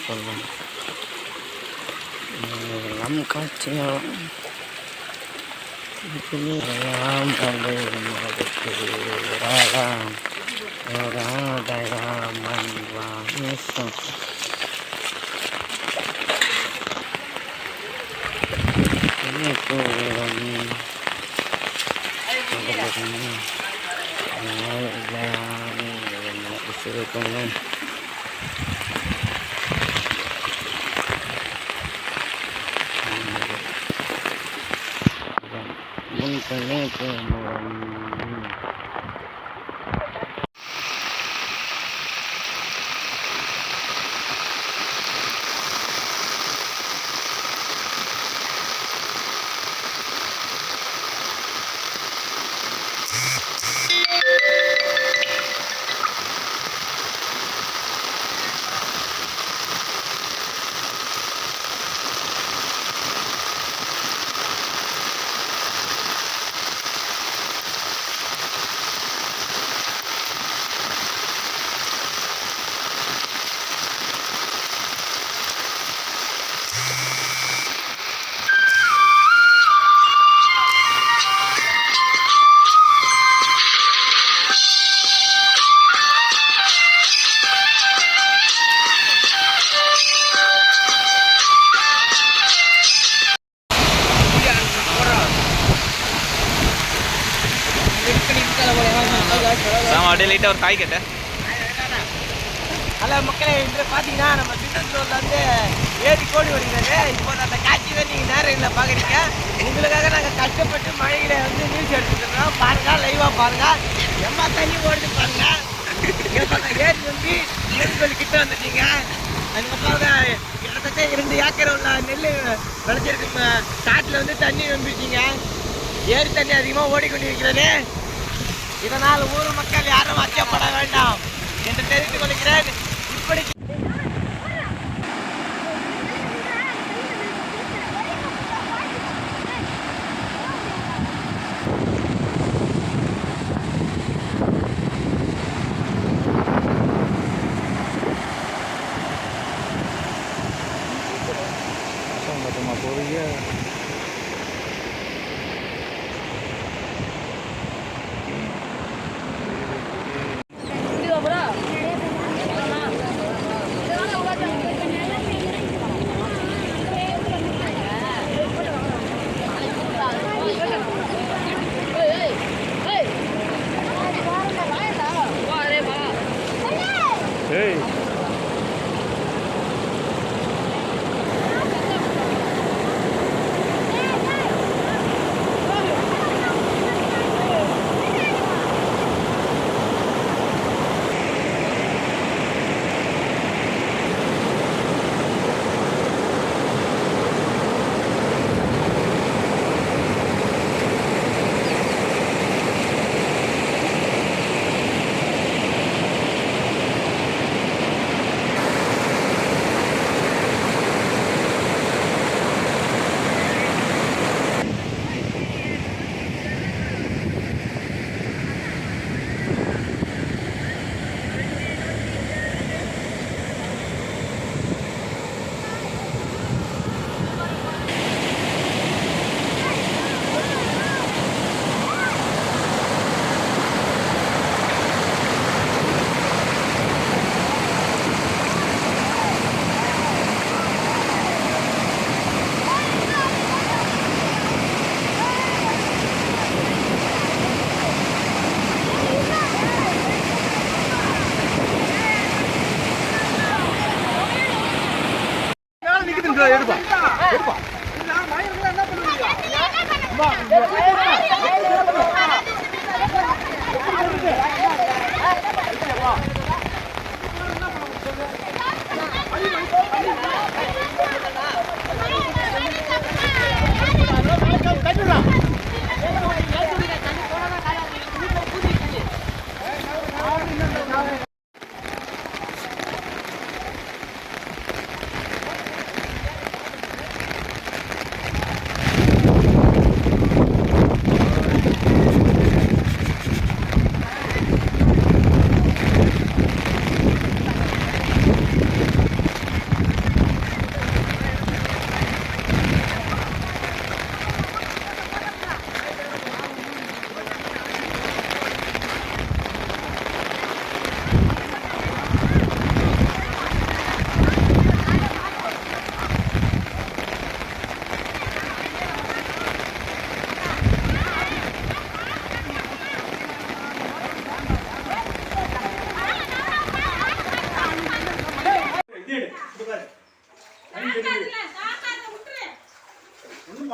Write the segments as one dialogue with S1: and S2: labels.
S1: கொள்ளும் நம் காட்சியாம் எல்லாம் தந்தை ராதாம் ராதராமன் வாமேசம் Thank you. un teléfono.
S2: சாம அப்படியே லைட்டாக ஒரு காய் கேட்டேன்
S3: ஹலோ மக்களே இன்று பார்த்தீங்கன்னா நம்ம திருநெல்வேலியில் வந்து ஏரி கோடி வருகிறது. இப்போ அந்த காட்சியை நீங்கள் நேரில் பார்க்குறீங்க. உங்களுக்காக நாங்கள் கஷ்டப்பட்டு மழையில் வந்து நியூஸ் எடுத்துட்டு இருக்கோம் பாருங்க லைவாக பாருங்க. எம்மா தண்ணி ஓடுது பாருங்க. ஏறி ஏரி வந்து நெல் கிட்ட வந்துட்டீங்க. அதுக்கப்புறம் கிட்டத்தட்ட இரண்டு ஏக்கர் உள்ள நெல் விளைச்சிருக்கு காட்டில் வந்து தண்ணி வந்துருக்கீங்க ஏரி தண்ணி அதிகமாக ஓடிக்கொண்டிருக்கிறது. இதனால் ஊர் மக்கள் யாரும் அச்சப்பட வேண்டாம் என்று தெரிந்து கொள்கிறேன் இப்படி
S2: Yeah.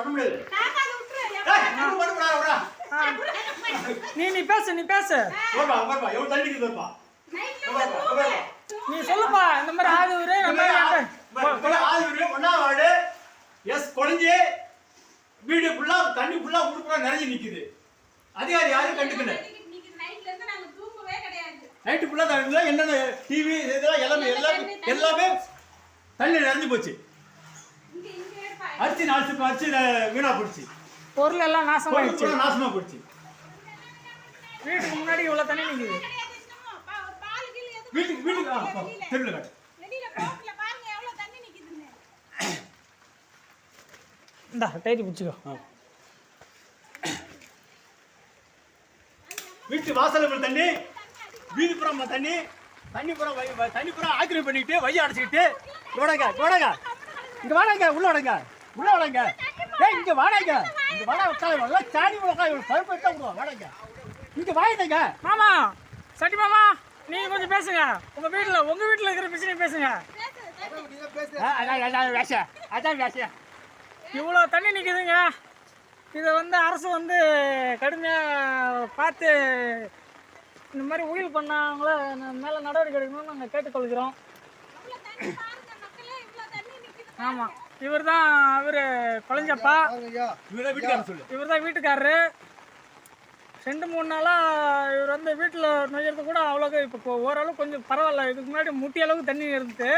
S2: முடியாது.
S4: நீ நீ பேசு நீ பேசு. நீ சொல்லுப்பா இந்த மாதிரி ஆகுது இந்த
S2: இந்த
S4: மாதிரி
S2: மாதிரி
S4: ஆகுது.
S2: ஆ- இந்த மாதிரி ஆதிபுரி, ஒண்ணாம் வார்டு, எஸ் கொளஞ்சி, வீடு ஃபுல்லா தண்ணி ஃபுல்லா உடுப்புல நிறைஞ்சு நிக்குது. அதிகாரி யாரும் கண்டுக்கல. நைட்டு ஃபுல்லா தண்ணி என்னென்ன டிவி இதெல்லாம் எல்லாமே எல்லாமே எல்லாமே தண்ணி நிறைஞ்சு போச்சு. அரிசி சிப்பு அரிசி வீணா போச்சு
S4: பொருள் எல்லாம்
S2: பூரா நாசமா போச்சு
S4: வீட்டுக்கு முன்னாடி இவ்வளவு தண்ணி நிக்குது.
S2: வீட்டுக்கு வீட்டுக்கு தெருவுல காட்டு.
S4: இந்தா டைரி பிடிச்சிக்கோ.
S2: வீட்டு உள்ள தண்ணி வீதி புறம் தண்ணி தண்ணி புறம் தண்ணி புறம் ஆக்கிரமி பண்ணிட்டு வைய அடைச்சிக்கிட்டு வாடங்க வாடங்க இங்க வாடங்க உள்ள வாடங்க உள்ள வாடங்க ஏய் இங்க வாடங்க இங்க வாடா உட்காரு எல்லாம் சாணி உட்காரு பருப்பு எடுத்தா விடுவா வாடங்க இங்க வாங்கிட்டங்க
S4: மாமா சட்டி மாமா நீங்க கொஞ்சம் பேசுங்க. உங்க வீட்டுல உங்க வீட்டுல இருக்கிற பிரச்சனை பேசுங்க.
S2: அதான் வேஷ.
S4: இவ்வளோ தண்ணி நிற்குதுங்க இதை வந்து அரசு வந்து கடுமையாக பார்த்து இந்த மாதிரி உயில் பண்ணவங்கள மேலே நடவடிக்கை எடுக்கணும்னு நாங்கள் கேட்டுக்கொள்கிறோம்
S5: இவ்வளவு தண்ணி பாருங்க மக்களே இவ்வளவு தண்ணி நிக்குது
S4: ஆமாம் இவர் தான் அவர் குழஞ்சப்பா
S2: இவரை வீட்டுக்காரன் சொல்லு.
S4: இவர் தான் வீட்டுக்காரரு. ரெண்டு மூணு நாளாக இவர் வந்து வீட்டில் நுழையிறது கூட அவ்வளோக்கு இப்போ ஓரளவு கொஞ்சம் பரவாயில்ல. இதுக்கு முன்னாடி முட்டி அளவுக்கு தண்ணி இருந்துச்சு.